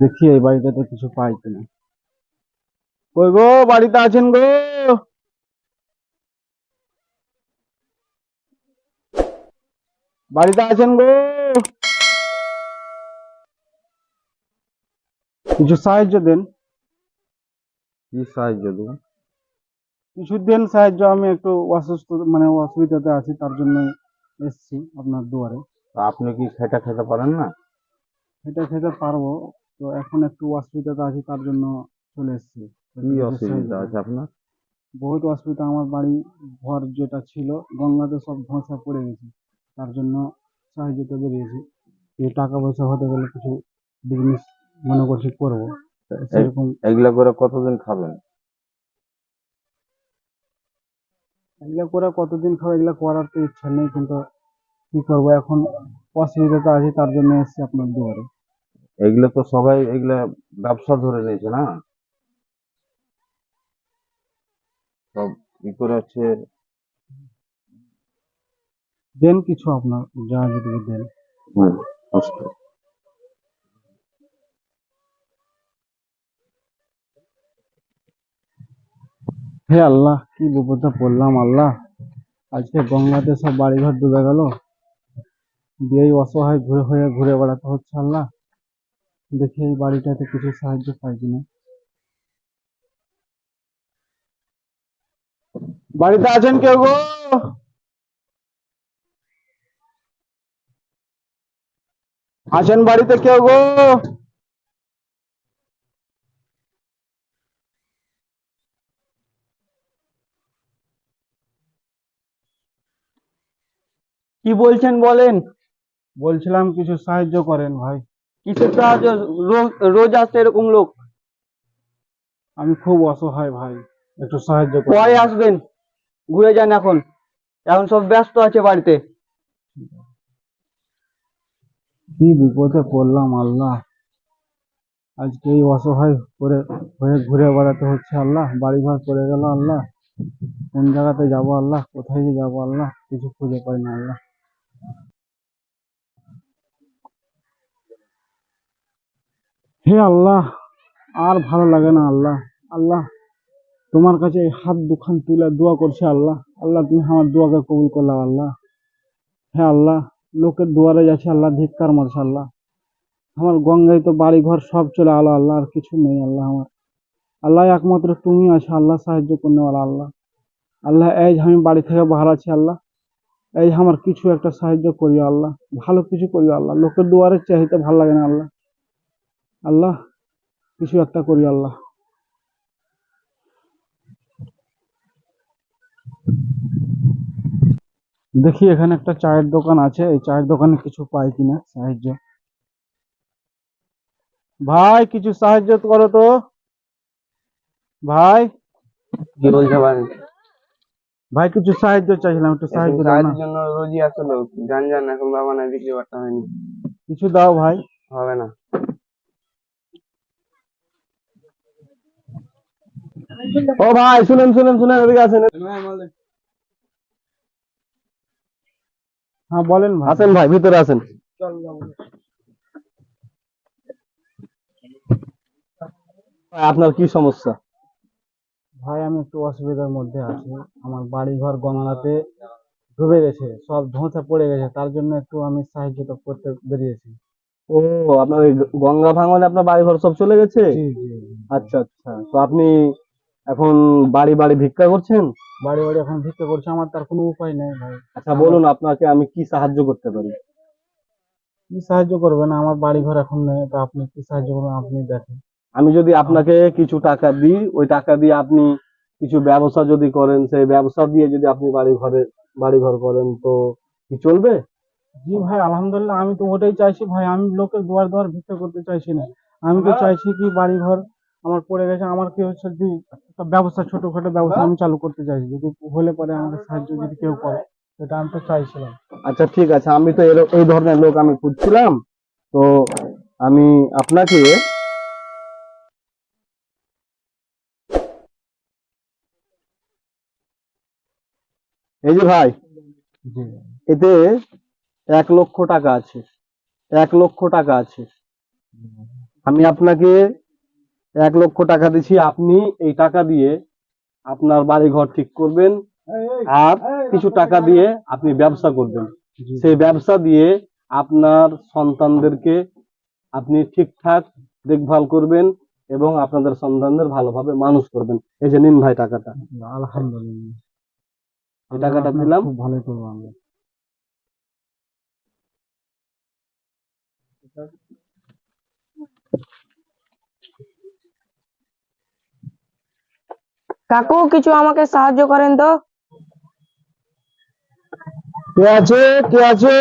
দেখি এই বাড়িটাতে কিছু পাই কিনা। কই গো বাড়িতে আছেন গো? বাড়িতে আছেন গো? কিছু সাহায্য দেন। কি সাহায্য দেবো কিছু দেন সাহায্য আমি একটু অসুস্থ মানে অসুবিধাতে আছি তার জন্য এসছি আপনার দুয়ারে। আপনি কি খেটা খেতে পারেন না? এটা খেতে পারব। তো এখন একটু অসুবিধাতে আছি তার জন্য চলে এসেছি। কি অসুবিধা আছে আপনার? বহুত অসুবিধা আমার বাড়ি ঘর যেটা ছিল গঙ্গাতে সব ধসা পড়ে গেছে। তার জন্য সাহায্যতে বেরিয়েছি। যে টাকা পয়সা হতে গেলে কিছু বিজনেস মনে করছি করব। সেরকম এগুলা করে কতদিন খাবেন? এগুলা করে কতদিন খাবে এগুলা করার তো ইচ্ছা নেই কিন্তু কি করব? এখন অসুবিধাতে আছি তার জন্য এসছি আপনার দুয়ারে। এগুলো তো সবাই এগুলা ব্যবসা ধরে নিয়েছে না? সব ই করে হচ্ছে দেন কিছু আপনার যা যদি দেন। কষ্ট। হে আল্লাহ কি বিপদে পড়লাম আল্লাহ। আজকে গঙ্গাতে সব বাড়িঘর ডুবে গেল। দিয়েই অসহায় ঘুরে হয়ে ঘুরে বেড়াতে হচ্ছে আল্লাহ। দেখি এই বাড়িটাতে কিছু সাহায্য পাই কিনা। বাড়িতে আছেন কেউ গো? আছেন বাড়িতে কেউ গো? কি বলছেন বলেন? বলছিলাম কিছু সাহায্য করেন ভাই। সাহায্য রোজ আসছে এরকম লোক। আমি খুব অসহায় ভাই একটু সাহায্য করেন। পরে আসবেন ঘুরে যান এখন। এখন সব ব্যস্ত আছে বাড়িতে। কি বিপদে পড়লাম আল্লাহ। আজকে এই অসহায় করে হয়ে ঘুরে বেড়াতে হচ্ছে আল্লাহ। বাড়ি ঘর পড়ে গেল আল্লাহ। কোন জায়গাতে যাব আল্লাহ? কোথায় যাব আল্লাহ? কিছু খুঁজে পাই না আল্লাহ। হে আল্লাহ, আর ভালো লাগে না আল্লাহ। আল্লাহ, তোমার কাছে এই হাত দুখান তুলে দোয়া করছে আল্লাহ। আল্লাহ, তুমি আমার দোয়াকে কবুল করলাম আল্লাহ। হ্যাঁ আল্লাহ, লোকের দুয়ারে যাচ্ছে আল্লাহ, ধিক্কার মারছে আল্লাহ। আমার গঙ্গায় তো বাড়ি ঘর সব চলে আলো আল্লাহ, আর কিছু নেই আল্লাহ আমার। আল্লাহ, একমাত্র তুমি আছো, আল্লাহ সাহায্য করনেওয়ালা আল্লাহ। আল্লাহ, এই আমি বাড়ি থেকে বাহার আছি আল্লাহ, এই আমার কিছু একটা সাহায্য করিও আল্লাহ। ভালো কিছু করিও আল্লাহ। লোকের দুয়ারে চাইতে ভালো লাগে না আল্লাহ। আল্লাহ কিছু একটা করি আল্লাহ। দেখি এখানে একটা চায়ের দোকান আছে এই চায়ের দোকানে কিছু পাই কিনা সাহায্য। ভাই কিছু সাহায্য করো তো। ভাই। কি বলতে পারেন ভাই কিছু সাহায্য চাইছিলাম একটু সাহায্য দাও না। জন্য রোজই আসলো জান জান এখন বাবা না বিক্রি করতে হয়নি। কিছু দাও ভাই। হবে না। ও ভাই শুনেন শুনেন শুনেন এদিকে আসেন। হ্যাঁ বলেন ভাই। আসেন ভাই ভিতরে আসেন। আপনার কি সমস্যা? ভাই আমি একটু অসুবিধার মধ্যে আছি। আমার বাড়ি ঘর গঙ্গাতে ডুবে গেছে সব ধোঁচা পড়ে গেছে তার জন্য একটু আমি সাহায্য তো করতে বেরিয়েছি। ও আপনার ওই গঙ্গা ভাঙনে আপনার বাড়ি ঘর সব চলে গেছে। আচ্ছা আচ্ছা। তো আপনি এখন বাড়ি বাড়ি ভিক্ষা করছেন? বাড়ি বাড়ি এখন ভিক্ষা করছে আমার তার কোনো উপায় নেই ভাই। আচ্ছা বলুন আপনাকে আমি কি সাহায্য করতে পারি? কি সাহায্য করবেন? আমার বাড়ি ঘর এখন নেই তো আপনি কি সাহায্য করবেন? আপনি দেখেন। আমি যদি আপনাকে কিছু টাকা দিই ওই টাকা দিয়ে আপনি কিছু ব্যবসা যদি করেন সেই ব্যবসা দিয়ে যদি আপনি বাড়ি ঘরে বাড়ি ঘর করেন তো কি চলবে? জি ভাই আলহামদুলিল্লাহ আমি তো ওটাই চাইছি ভাই। আমি লোকের দুয়ার দুয়ার ভিক্ষা করতে চাইছি না। আমি তো চাইছি কি বাড়ি ঘর আমার পড়ে গেছে আমার কি হচ্ছে যে একটা ব্যবসা ছোটখাটো ব্যবসা আমি চালু করতে চাইছি যদি হলে পরে আমাকে সাহায্য যদি কেউ করে সেটা আমি তো চাইছিলাম। আচ্ছা ঠিক আছে আমি তো এর- এই ধরনের লোক আমি খুঁজছিলাম। তো আমি আপনাকে এই যে ভাই এতে এক লক্ষ টাকা আছে। এক লক্ষ টাকা আছে। আমি আপনাকে এক লক্ষ টাকা দিচ্ছি আপনি এই টাকা দিয়ে আপনার বাড়ি ঘর ঠিক করবেন আর কিছু টাকা দিয়ে আপনি ব্যবসা করবেন। সেই ব্যবসা দিয়ে আপনার সন্তানদেরকে আপনি ঠিকঠাক দেখভাল করবেন এবং আপনাদের সন্তানদের ভালোভাবে মানুষ করবেন। এই যে নিন ভাই টাকাটা। আলহামদুলিল্লাহ। এই টাকাটা দিলাম। ভালোই করব আমরা। কাকু কিছু আমাকে সাহায্য করেন তো? কে আছে? কে আছে?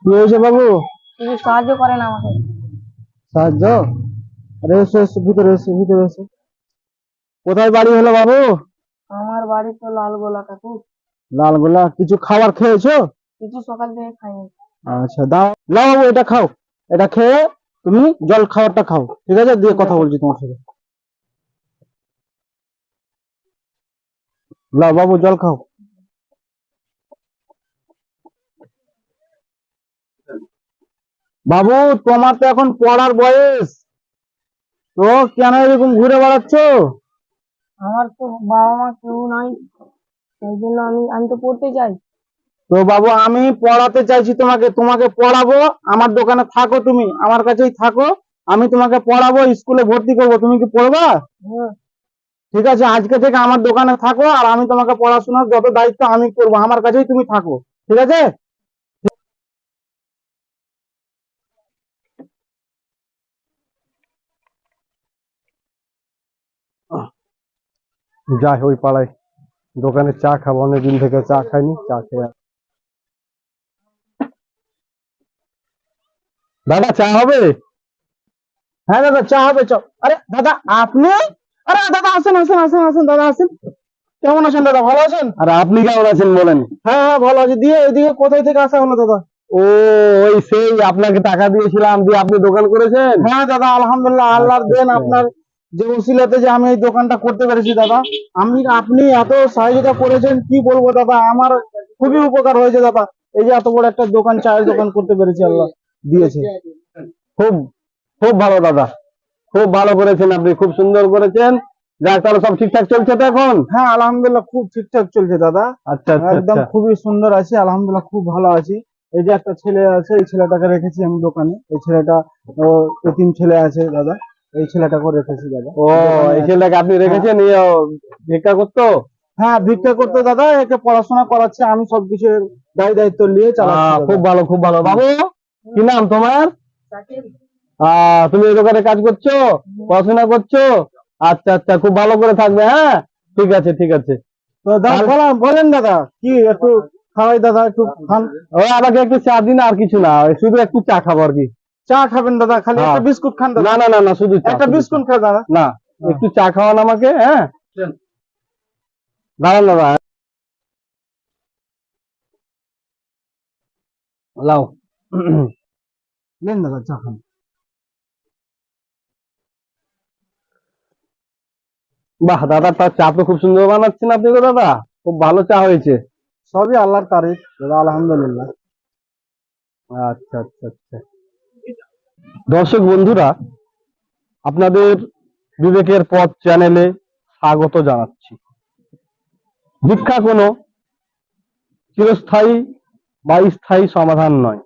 কি হয়েছে বাবু? কিছু সাহায্য করেন আমাকে। সাহায্য? আরে এসো এসো ভিতরে এসো ভিতরে এসো। কোথায় বাড়ি হলো বাবু? আমার বাড়ি তো লালগোলা কাকু। লালগোলা কিছু খাবার খেয়েছো? কিছু সকাল থেকে খাইনি। আচ্ছা দাও বাবু এটা খাও। এটা খেয়ে তুমি জল খাবারটা খাও। ঠিক আছে? দিয়ে কথা বলছি তোমার সাথে। লাও বাবু জল খাও। বাবু তোমার তো এখন পড়ার বয়স। তো কেন এরকম ঘুরে বেড়াচ্ছ? আমার তো বাবা মা কেউ নাই সেই জন্য আমি আমি তো পড়তে চাই। তো বাবু আমি পড়াতে চাইছি তোমাকে তোমাকে পড়াবো আমার দোকানে থাকো তুমি আমার কাছেই থাকো আমি তোমাকে পড়াবো স্কুলে ভর্তি করব তুমি কি পড়বা? হ্যাঁ। ঠিক আছে আজকে থেকে আমার দোকানে থাকো আর আমি তোমাকে পড়াশোনার যত দায়িত্ব আমি করব আমার কাছেই তুমি থাকো। ঠিক আছে? যাই ওই পাড়ায়। দোকানে চা খাব অনেকদিন থেকে চা খাইনি চা খেয়ে দাদা চা হবে? হ্যাঁ দাদা চা হবে চ আরে দাদা আপনি? আরে দাদা আসেন আসেন আসেন আসেন দাদা আসেন। কেমন আছেন দাদা? ভালো আছেন? আর আপনি কেমন আছেন বলেন? হ্যাঁ হ্যাঁ ভালো আছি। দিয়ে এদিকে কোথায় থেকে আসা হলো দাদা? ও ওই সেই আপনাকে টাকা দিয়েছিলাম দিয়ে আপনি দোকান করেছেন? হ্যাঁ দাদা আলহামদুলিল্লাহ আল্লাহর দেন আচ্ছা। আপনার যে উসিলাতে যে আমি এই দোকানটা করতে পেরেছি দাদা। আমি আপনি এত সহযোগিতা করেছেন কি বলব দাদা? আমার খুবই উপকার হয়েছে দাদা। এই যে এত বড় একটা দোকান চায়ের দোকান করতে পেরেছি আল্লাহ দিয়েছে। খুব খুব ভালো দাদা। খুব ভালো করেছেন আপনি খুব সুন্দর করেছেন। যাক তাহলে সব ঠিকঠাক চলছে তো এখন? হ্যাঁ আলহামদুলিল্লাহ খুব ঠিকঠাক চলছে দাদা। আচ্ছা আচ্ছা একদম আচ্ছা। খুবই সুন্দর আছি আলহামদুলিল্লাহ খুব ভালো আছি। এই যে একটা ছেলে আছে এই ছেলেটাকে রেখেছি আমি দোকানে। এই ছেলেটা তিন ছেলে আছে দাদা। এই ছেলেটাকে রেখেছি দাদা। ও এই ছেলেটাকে আপনি রেখেছেন? ভিক্ষা করতো? হ্যাঁ ভিক্ষা করতে দাদা। একে পড়াশোনা করাচ্ছে আমি সবকিছু দায় দায়িত্ব নিয়ে চালাচ্ছি খুব ভালো খুব ভালো। বাবু কি নাম তোমার? তুমি এই দোকানে কাজ করছ পড়াশোনা করছ? আচ্ছা আচ্ছা খুব ভালো করে থাকবে হ্যাঁ? ঠিক আছে ঠিক আছে। তো দাদা বলেন দাদা কি একটু খাওয়াই দাদা একটু খান। ও আমাকে একটু চা দিন আর কিছু না শুধু একটু চা খাব আর কি। চা খাবেন দাদা খালি হ্যাঁ। একটা বিস্কুট খান দাদা। না না না না শুধু একটা বিস্কুট। খান দাদা। না একটু চা খাওয়ান আমাকে হ্যাঁ? দাঁড়ান দাদা। লাও। নেন দাদা চা খান। বাহ দাদা তার চা তো খুব সুন্দর বানাচ্ছেন আপনি তো দাদা। খুব ভালো চা হয়েছে। সবই আল্লাহর তারিফ দাদা আলহামদুলিল্লাহ। আচ্ছা আচ্ছা আচ্ছা। দর্শক বন্ধুরা আপনাদের বিবেকের পথ চ্যানেলে স্বাগত জানাচ্ছি। ভিক্ষা কোনো চিরস্থায়ী বা স্থায়ী সমাধান নয়।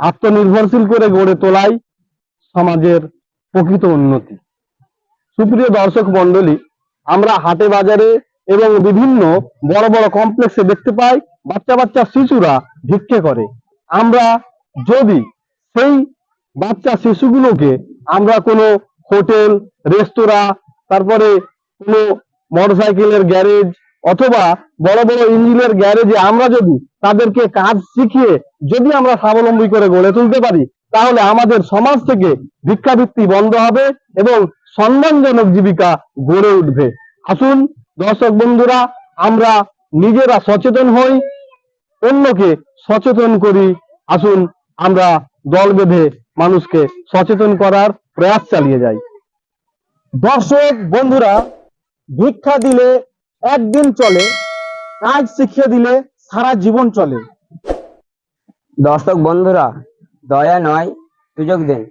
আত্মনির্ভরশীল করে গড়ে তোলাই সমাজের প্রকৃত উন্নতি। সুপ্রিয় দর্শক মন্ডলী আমরা হাটে বাজারে এবং বিভিন্ন বড় বড় কমপ্লেক্সে দেখতে পাই, বাচ্চা বাচ্চা শিশুরা ভিক্ষে করে। আমরা যদি সেই বাচ্চা শিশুগুলোকে আমরা কোনো হোটেল, রেস্তোরাঁ, তারপরে কোনো মোটরসাইকেলের গ্যারেজ অথবা বড় বড় ইঞ্জিনের গ্যারেজে আমরা যদি তাদেরকে কাজ শিখিয়ে যদি আমরা স্বাবলম্বী করে গড়ে তুলতে পারি, তাহলে আমাদের সমাজ থেকে ভিক্ষাবৃত্তি বন্ধ হবে এবং সম্মানজনক জীবিকা গড়ে উঠবে। আসুন, দর্শক বন্ধুরা, আমরা নিজেরা সচেতন হই, অন্যকে সচেতন করি। আসুন, আমরা দল বেঁধে মানুষকে সচেতন করার প্রয়াস চালিয়ে যাই। দর্শক বন্ধুরা, ভিক্ষা দিলে একদিন চলে, কাজ শিখিয়ে দিলে সারা জীবন চলে। দর্শক বন্ধুরা, দয়া নয়, সুযোগ দেন।